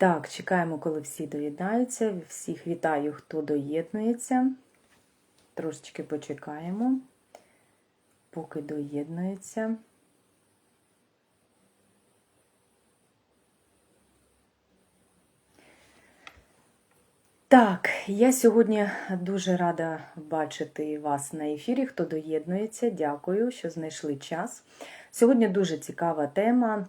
Так, чекаємо, коли всі доєднаються. Всіх вітаю, хто доєднується. Трошечки почекаємо, поки доєднується. Так, я сьогодні дуже рада бачити вас на ефірі. Хто доєднується, дякую, що знайшли час. Сьогодні дуже цікава тема.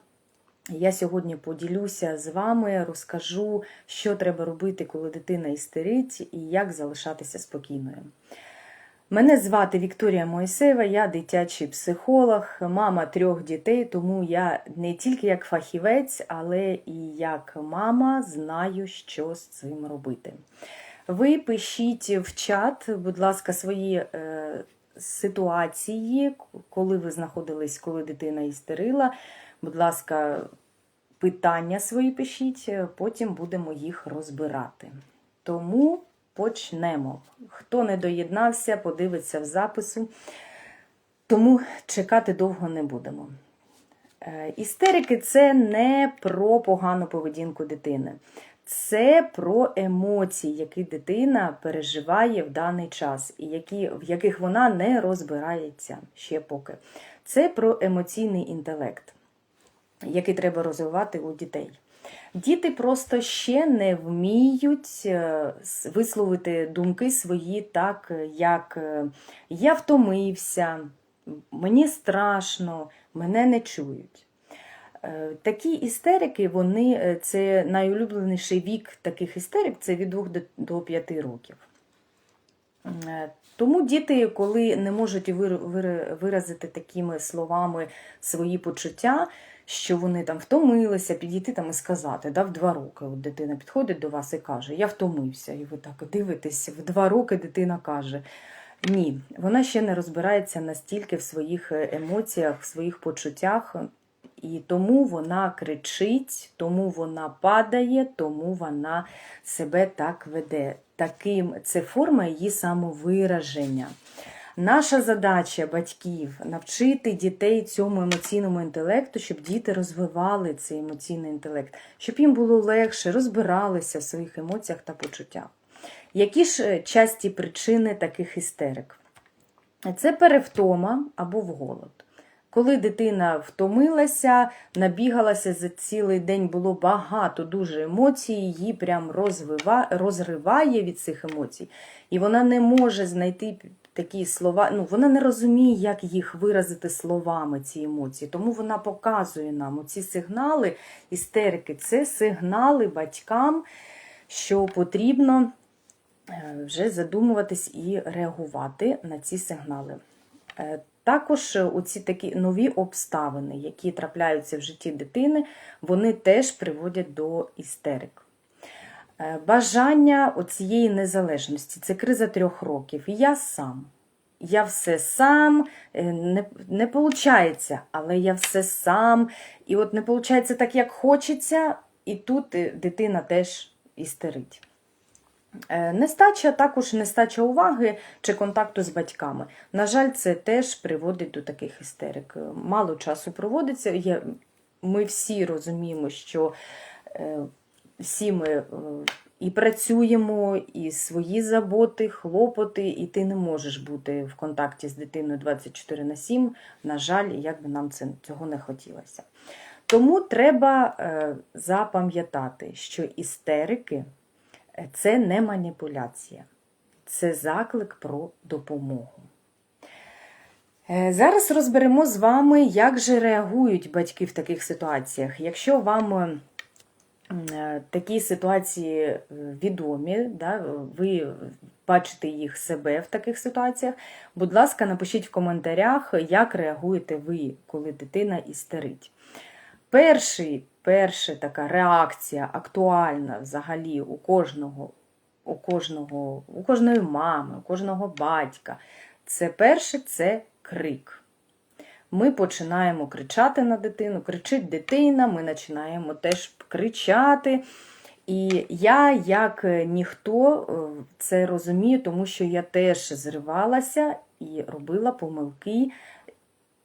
Я сьогодні поділюся з вами, розкажу, що треба робити, коли дитина істерить, і як залишатися спокійною. Мене звати Вікторія Моїсеєва, я дитячий психолог, мама трьох дітей, тому я не тільки як фахівець, але і як мама знаю, що з цим робити. Ви пишіть в чат, будь ласка, свої е, ситуації, коли ви знаходились, коли дитина істерила. Будь ласка, питання свої пишіть, потім будемо їх розбирати. Тому почнемо. Хто не доєднався, подивиться в запису, тому чекати довго не будемо. Е, Істерики це не про погану поведінку дитини. Це про емоції, які дитина переживає в даний час, і які, в яких вона не розбирається ще поки. Це про емоційний інтелект, який треба розвивати у дітей. Діти просто ще не вміють е, висловити думки свої так, як е, я втомився, мені страшно, мене не чують. Е, Такі істерики, вони це найулюбленіший вік таких істерик це від 2 до 5 років. Тому діти, коли не можуть виразити такими словами свої почуття, що вони там втомилися, підійти там і сказати, да, в два роки. От дитина підходить до вас і каже, я втомився. І ви так дивитесь, в два роки дитина каже. Ні, вона ще не розбирається настільки в своїх емоціях, в своїх почуттях, і тому вона кричить, тому вона падає, тому вона себе так веде. Таким Це форма її самовираження. Наша задача батьків навчити дітей цьому емоційному інтелекту, щоб діти розвивали цей емоційний інтелект, щоб їм було легше розбиралися в своїх емоціях та почуттях. Які ж часті причини таких істерик? Це перевтома або вголод. Коли дитина втомилася, набігалася за цілий день, було багато дуже емоцій, її прям розвива, розриває від цих емоцій, і вона не може знайти такі слова, ну вона не розуміє, як їх виразити словами, ці емоції. Тому вона показує нам ці сигнали, істерики це сигнали батькам, що потрібно е, вже задумуватись і реагувати на ці сигнали. Е, також оці такі нові обставини, які трапляються в житті дитини, вони теж приводять до істерик. Е, бажання оцієї незалежності це криза трьох років. Я сам. Я все сам, е, не не але я все сам. І от не виходить так, як хочеться, і тут е, дитина теж істерить. Нестача також нестача уваги чи контакту з батьками. На жаль, це теж приводить до таких істерик. Мало часу проводиться. Ми всі розуміємо, що всі ми е, і працюємо, і свої заботи, хлопоти, і ти не можеш бути в контакті з дитиною 24 на 7, на жаль, як би нам цього не хотілося. Тому треба е, запам'ятати, що істерики е, це не маніпуляція, це заклик про допомогу. Зараз розберемо з вами, як же реагують батьки в таких ситуаціях. Якщо вам Е, такі ситуації е, відомі, да, ви бачите їх себе в таких ситуаціях. Будь ласка, напишіть в коментарях, як реагуєте ви, коли дитина істерить. Перший, Перша така реакція актуальна взагалі у кожного, у кожного, у кожної мами, у кожного батька. Це перше це крик ми починаємо кричати на дитину, кричить дитина, ми починаємо теж кричати. І я, як ніхто, е, це розумію, тому що я теж зривалася і робила помилки.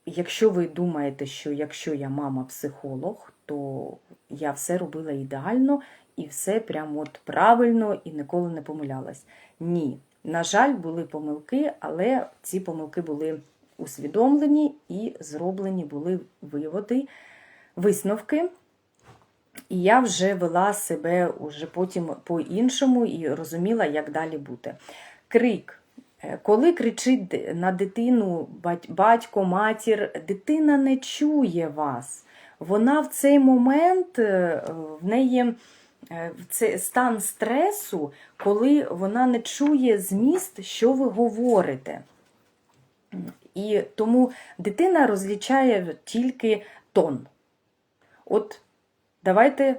Якщо ви думаєте, що якщо я мама-психолог, то я все робила ідеально, і все прямо от правильно і ніколи не помилялась. Ні. На жаль, були помилки, але ці помилки були усвідомлені і зроблені були виводи, висновки. І я вже вела себе уже потім по-іншому і розуміла, як далі бути. Крик. Е, Коли кричить на дитину батько, матір, дитина не чує вас. Вона в цей момент е, в неї е, це стан стресу, коли вона не чує зміст, що ви говорите. І тому дитина розлічає тільки тон. От давайте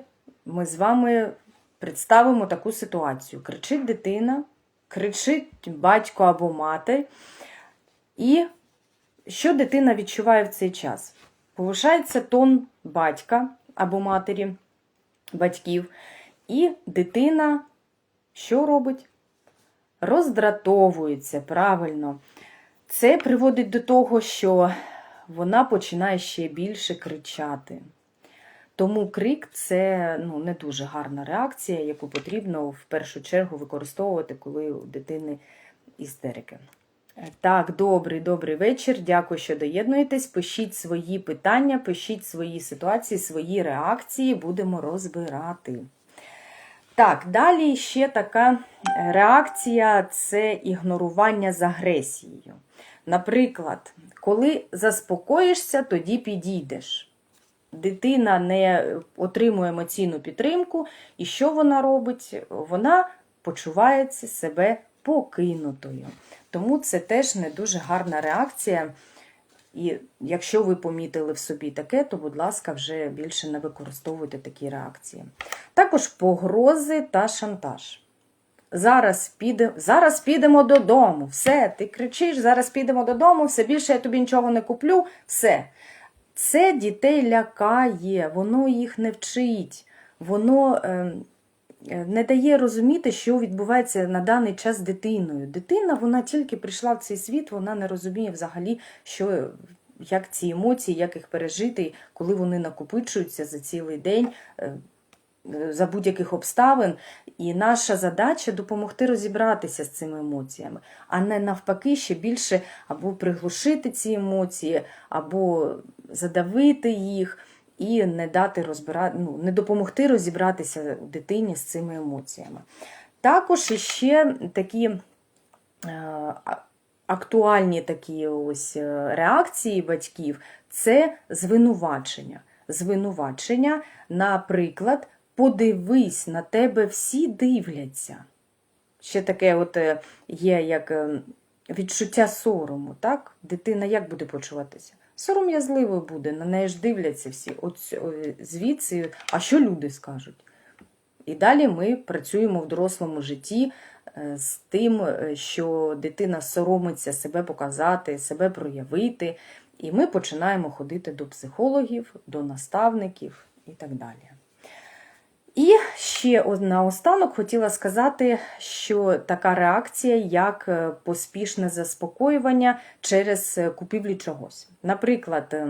ми з вами представимо таку ситуацію. Кричить дитина, кричить батько або мати. І що дитина відчуває в цей час? Повишається тон батька або матері, батьків, і дитина що робить? Роздратовується правильно. Це приводить до того, що вона починає ще більше кричати. Тому крик це ну, не дуже гарна реакція, яку потрібно в першу чергу використовувати, коли у дитини істерики. Так, добрий, добрий вечір. Дякую, що доєднуєтесь. Пишіть свої питання, пишіть свої ситуації, свої реакції, будемо розбирати. Так, далі ще така е, реакція це ігнорування з агресією. Наприклад, коли заспокоїшся, тоді підійдеш. Дитина не отримує емоційну підтримку, і що вона робить? Вона почувається себе покинутою. Тому це теж не дуже гарна реакція. І якщо ви помітили в собі таке, то, будь ласка, вже більше не використовуйте такі реакції. Також погрози та шантаж. Зараз, піде, зараз підемо додому. Все, ти кричиш, зараз підемо додому, все більше я тобі нічого не куплю, все. Це дітей лякає, воно їх не вчить, воно е, не дає розуміти, що відбувається на даний час з дитиною. Дитина, вона тільки прийшла в цей світ, вона не розуміє взагалі, що, як ці емоції, як їх пережити, коли вони накопичуються за цілий день. е, За будь-яких обставин, і наша задача допомогти розібратися з цими емоціями, а не навпаки ще більше або приглушити ці емоції, або задавити їх і не дати розбира... ну, не допомогти розібратися дитині з цими емоціями. Також іще такі е, актуальні такі ось е, реакції батьків це звинувачення. Звинувачення, наприклад, подивись, на тебе всі дивляться. Ще таке от е, є як відчуття сорому, так? Дитина як буде почуватися? Сором'язливо буде, на неї ж дивляться всі. От звідси, а що люди скажуть? І далі ми працюємо в дорослому житті е, з тим, е, що дитина соромиться себе показати, себе проявити, і ми починаємо ходити до психологів, до наставників і так далі. Ще наостанок хотіла сказати, що така реакція, як е, поспішне заспокоювання через е, купівлю чогось. Наприклад, е,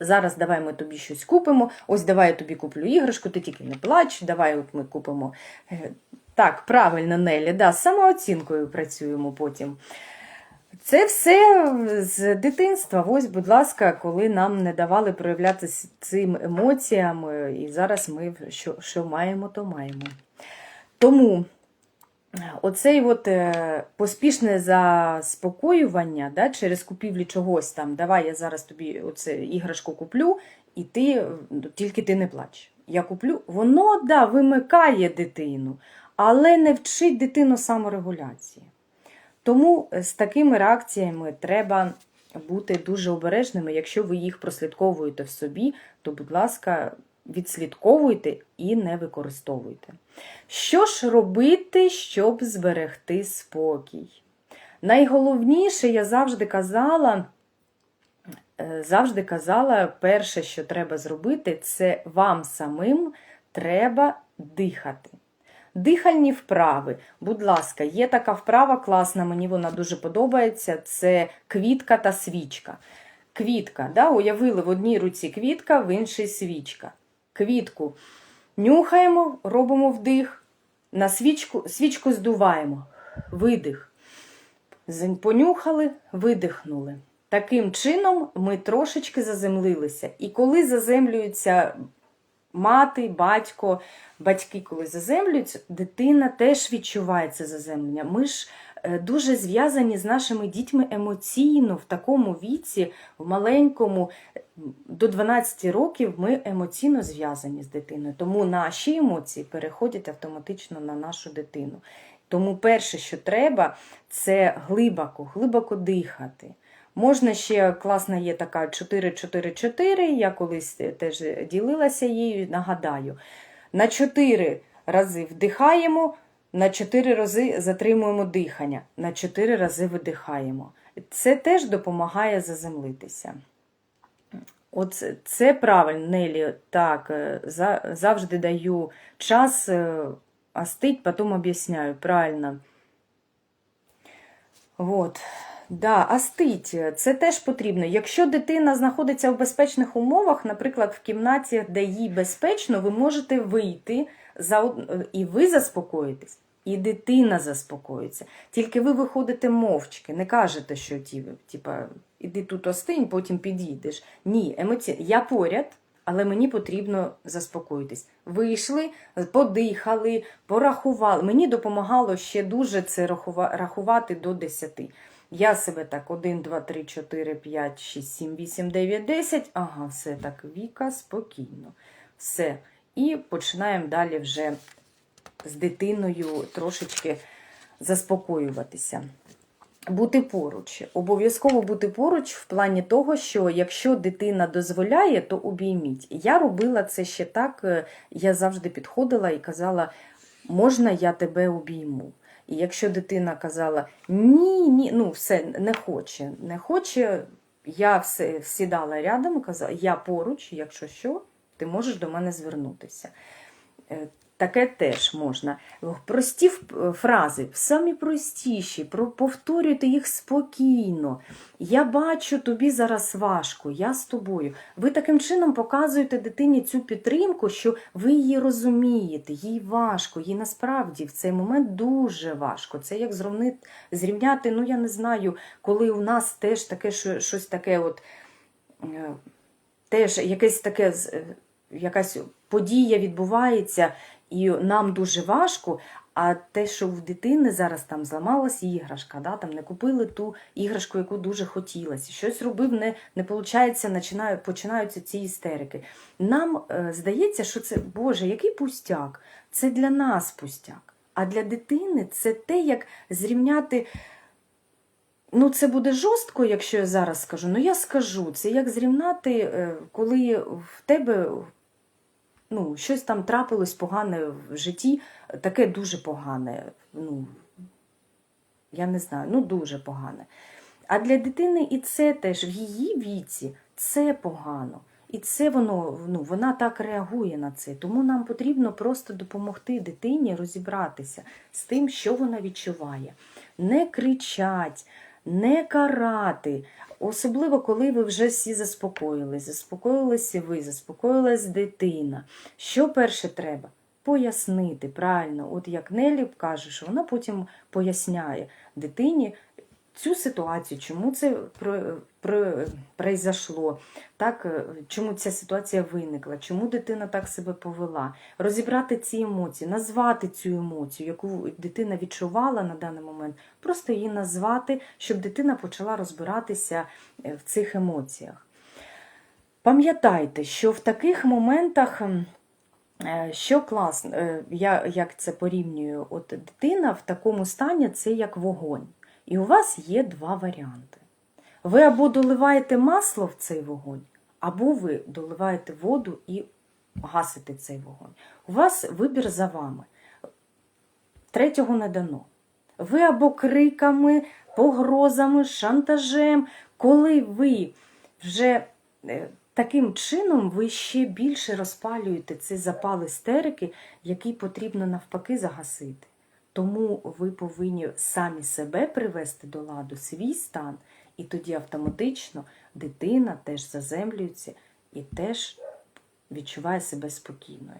зараз давай ми тобі щось купимо, ось давай я тобі куплю іграшку, ти тільки не плач, давай от ми купимо. Так, правильно, Нелі, да, з самооцінкою працюємо потім. Це все з дитинства. Ось, будь ласка, коли нам не давали проявляти с- цим емоціям, е, і зараз ми що, що маємо, то маємо. Тому оцей от е, поспішне заспокоювання да, через купівлі чогось там, давай я зараз тобі оце іграшку куплю, і ти е, тільки ти не плач. Я куплю, воно да, вимикає дитину, але не вчить дитину саморегуляції. Тому з такими реакціями треба бути дуже обережними. Якщо ви їх прослідковуєте в собі, то, будь ласка, відслідковуйте і не використовуйте. Що ж робити, щоб зберегти спокій? Найголовніше, я завжди казала, е, завжди казала, перше, що треба зробити, це вам самим треба дихати. Дихальні вправи. Будь ласка, є така вправа класна, мені вона дуже подобається. Це квітка та свічка. Квітка, да, уявили в одній руці квітка, в іншій свічка. Квітку Нюхаємо, робимо вдих, на свічку, свічку здуваємо, видих. Понюхали, видихнули. Таким чином ми трошечки заземлилися. І коли заземлюється мати, батько, батьки, коли заземлюються, дитина теж відчуває це заземлення. Ми ж е, дуже зв'язані з нашими дітьми емоційно в такому віці, в маленькому, до 12 років ми емоційно зв'язані з дитиною. Тому наші емоції переходять автоматично на нашу дитину. Тому перше, що треба, це глибоко, глибоко дихати. Можна ще класна є така 4-4-4, я колись теж ділилася її, нагадаю. На 4 рази вдихаємо, на 4 рази затримуємо дихання, на 4 рази видихаємо. Це теж допомагає заземлитися. От це правильно, Нелі. Так, е, за, завжди даю час е, остить, потім об'ясняю. Правильно. Вот. Да, остить. Це теж потрібно. Якщо дитина знаходиться в безпечних умовах, наприклад, в кімнаті, де їй безпечно, ви можете вийти за од- і ви заспокоїтесь, і дитина заспокоїться. Тільки ви виходите мовчки, не кажете, що ті, типа, іди тут остинь, потім підійдеш. Ні, емоційно. Я поряд, але мені потрібно заспокоїтись. Вийшли, подихали, порахували. Мені допомагало ще дуже це рахувати до 10. Я себе так 1, 2, 3, 4, 5, 6, 7, 8, 9, 10. Ага, все так, Віка, спокійно. Все. І починаємо далі вже з дитиною трошечки заспокоюватися. Бути поруч. Обов'язково бути поруч в плані того, що якщо дитина дозволяє, то обійміть. Я робила це ще так, е, я завжди підходила і казала, можна я тебе обійму. І якщо дитина казала ні, ні, ну все, не хоче, не хоче, я все сідала рядом казала, я поруч, якщо що, ти можеш до мене звернутися. Таке теж можна. Прості фрази, самі простіші, про- повторюйте їх спокійно. Я бачу, тобі зараз важко, я з тобою. Ви таким чином показуєте дитині цю підтримку, що ви її розумієте, їй важко, їй насправді в цей момент дуже важко. Це як зрівняти, ну я не знаю, коли у нас теж таке що- щось таке, от е, теж якесь таке е, якась подія відбувається, і нам дуже важко. А те, що в дитини зараз там зламалась іграшка, да, там не купили ту іграшку, яку дуже хотілося, щось робив, не, не виходить, починаю, починаються ці істерики. Нам е, здається, що це, Боже, який пустяк. Це для нас пустяк. А для дитини це те, як зрівняти. Ну, це буде жорстко, якщо я зараз скажу. Ну, я скажу, це як зрівняти, е, коли в тебе ну, щось там трапилось погане в житті, таке дуже погане. Ну, я не знаю, ну дуже погане. А для дитини і це теж в її віці це погано. І це воно, ну, вона так реагує на це. Тому нам потрібно просто допомогти дитині розібратися з тим, що вона відчуває. Не кричать, не карати. Особливо, коли ви вже всі заспокоїлись. Заспокоїлися ви, заспокоїлась дитина. Що перше треба? Пояснити правильно. От як Нелі каже, що вона потім поясняє дитині цю ситуацію, чому це про, про, произошло, так, е, чому ця ситуація виникла, чому дитина так себе повела, розібрати ці емоції, назвати цю емоцію, яку дитина відчувала на даний момент, просто її назвати, щоб дитина почала розбиратися е, в цих емоціях. Пам'ятайте, що в таких моментах. е, Що класно, я як це порівнюю, от дитина в такому стані це як вогонь. І у вас є два варіанти. Ви або доливаєте масло в цей вогонь, або ви доливаєте воду і гасите цей вогонь. У вас вибір за вами. Третього не дано. Ви або криками, погрозами, шантажем, коли ви вже е, таким чином ви ще більше розпалюєте цей запал істерики, який потрібно навпаки загасити. Тому ви повинні самі себе привести до ладу, свій стан, і тоді автоматично дитина теж заземлюється і теж відчуває себе спокійною.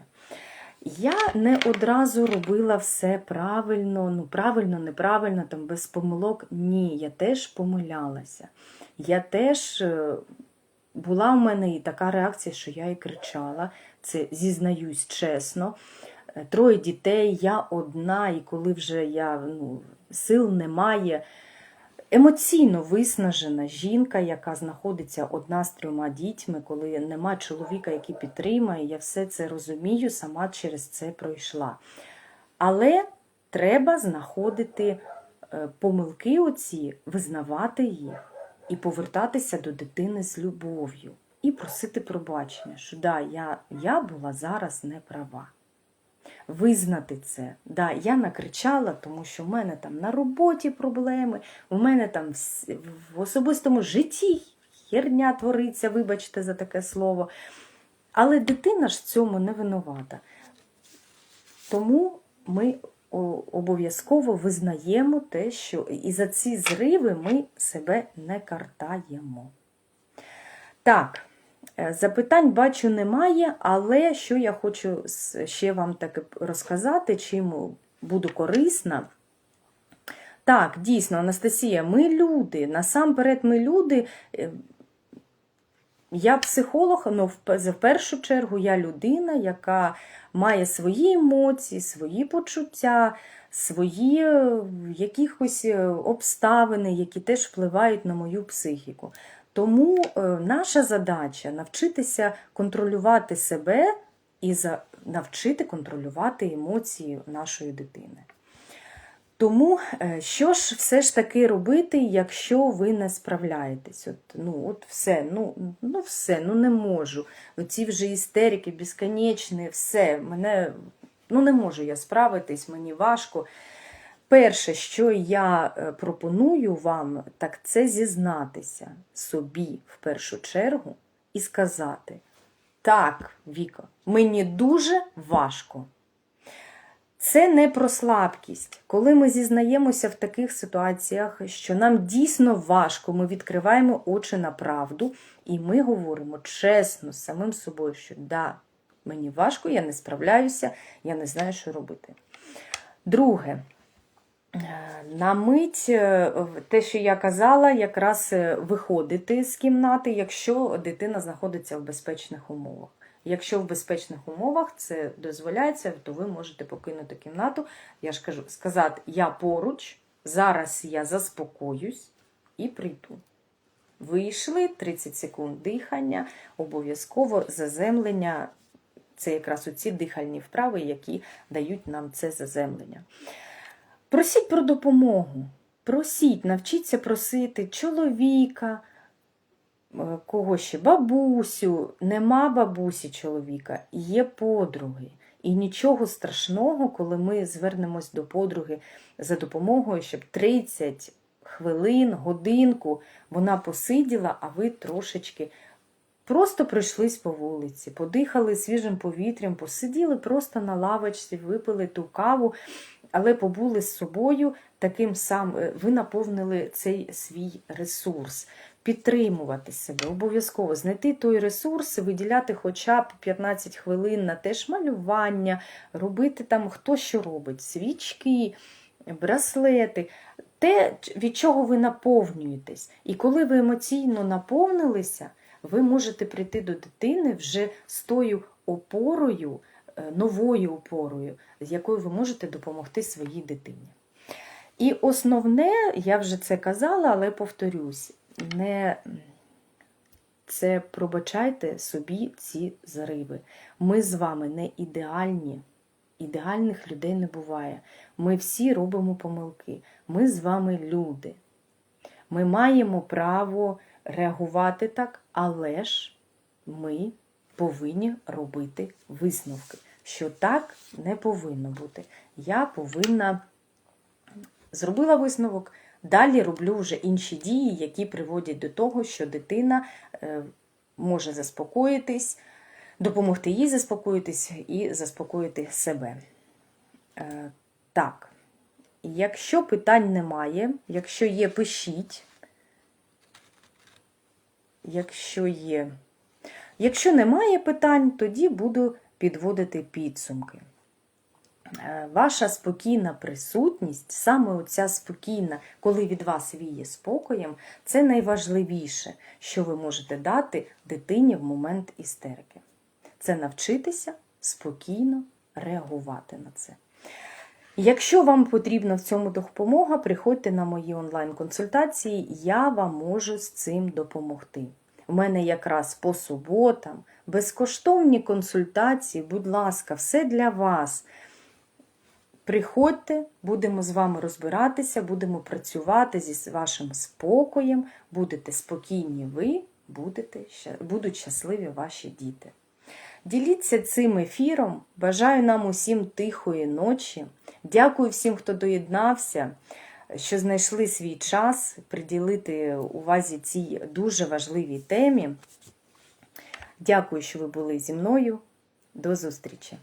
Я не одразу робила все правильно, ну правильно, неправильно, там без помилок. Ні, я теж помилялася. Я теж е, була в мене і така реакція, що я і кричала. Це зізнаюсь чесно. Троє дітей, я одна, і коли вже я ну, сил немає. Емоційно виснажена жінка, яка знаходиться одна з трьома дітьми, коли нема чоловіка, який підтримує, я все це розумію, сама через це пройшла. Але треба знаходити е, помилки оці, визнавати їх і повертатися до дитини з любов'ю і просити пробачення, що да, я, я була зараз не права. Визнати це. Да, я накричала, тому що в мене там на роботі проблеми, у мене там в, особистому житті херня твориться, вибачте за таке слово. Але дитина ж в цьому не винувата. Тому ми обов'язково визнаємо те, що і за ці зриви ми себе не картаємо. Так, запитань бачу немає, але що я хочу ще вам таки розказати, чим буду корисна. Так, дійсно, Анастасія, ми люди. Насамперед, ми люди. Е, Я психолог, але в першу чергу я людина, яка має свої емоції, свої почуття, свої е, якихось е, обставини, які теж впливають на мою психіку. Тому е, наша задача навчитися контролювати себе і навчити контролювати емоції нашої дитини. Тому е, що ж все ж таки робити, якщо ви не справляєтесь? От, ну, от все, ну, ну все, ну не можу. Оці вже істерики безконечні, все, мене ну не можу я справитись, мені важко. Перше, що я е, пропоную вам, так це зізнатися собі в першу чергу і сказати: так, Віка, мені дуже важко. Це не про слабкість. Коли ми зізнаємося в таких ситуаціях, що нам дійсно важко, ми відкриваємо очі на правду, і ми говоримо чесно з самим собою, що да, мені важко, я не справляюся, я не знаю, що робити. Друге, на мить е, те, що я казала, якраз е, виходити з кімнати, якщо дитина знаходиться в безпечних умовах. Якщо в безпечних умовах це дозволяється, то ви можете покинути кімнату. Я ж кажу, сказати, я поруч, зараз я заспокоюсь і прийду. Вийшли 30 секунд дихання, обов'язково заземлення. Це якраз оці дихальні вправи, які дають нам це заземлення. Просіть про допомогу. Просіть, навчіться просити чоловіка, е, кого ще бабусю, нема бабусі чоловіка, є подруги. І нічого страшного, коли ми звернемось до подруги за допомогою, щоб 30 хвилин, годинку вона посиділа, а ви трошечки просто пройшлись по вулиці, подихали свіжим повітрям, посиділи просто на лавочці, випили ту каву, але побули з собою таким самим, ви наповнили цей свій ресурс. Підтримувати себе, обов'язково знайти той ресурс, виділяти хоча б 15 хвилин на теж малювання, робити там хто що робить, свічки, браслети, те, від чого ви наповнюєтесь. І коли ви емоційно наповнилися, ви можете прийти до дитини вже з тою опорою, е, новою опорою, з якою ви можете допомогти своїй дитині. І основне, я вже це казала, але повторюсь, не це пробачайте собі ці зариви. Ми з вами не ідеальні. Ідеальних людей не буває. Ми всі робимо помилки. Ми з вами люди. Ми маємо право реагувати так, але ж ми повинні робити висновки, що так не повинно бути. Я повинна зробила висновок, далі роблю вже інші дії, які приводять до того, що дитина е, може заспокоїтись, допомогти їй заспокоїтись і заспокоїти себе. Е, Так, якщо питань немає, якщо є, пишіть. Якщо є. Якщо немає питань, тоді буду підводити підсумки. Е, Ваша спокійна присутність, саме оця спокійна, коли від вас віє спокоєм, це найважливіше, що ви можете дати дитині в момент істерики. Це навчитися спокійно реагувати на це. Якщо вам потрібна в цьому допомога, приходьте на мої онлайн-консультації, я вам можу з цим допомогти. У мене якраз по суботам безкоштовні консультації, будь ласка, все для вас. Приходьте, будемо з вами розбиратися, будемо працювати зі вашим спокоєм, будете спокійні ви, будете, будуть щасливі ваші діти. Діліться цим ефіром. Бажаю нам усім тихої ночі. Дякую всім, хто доєднався, що знайшли свій час приділити увазі цій дуже важливій темі. Дякую, що ви були зі мною. До зустрічі!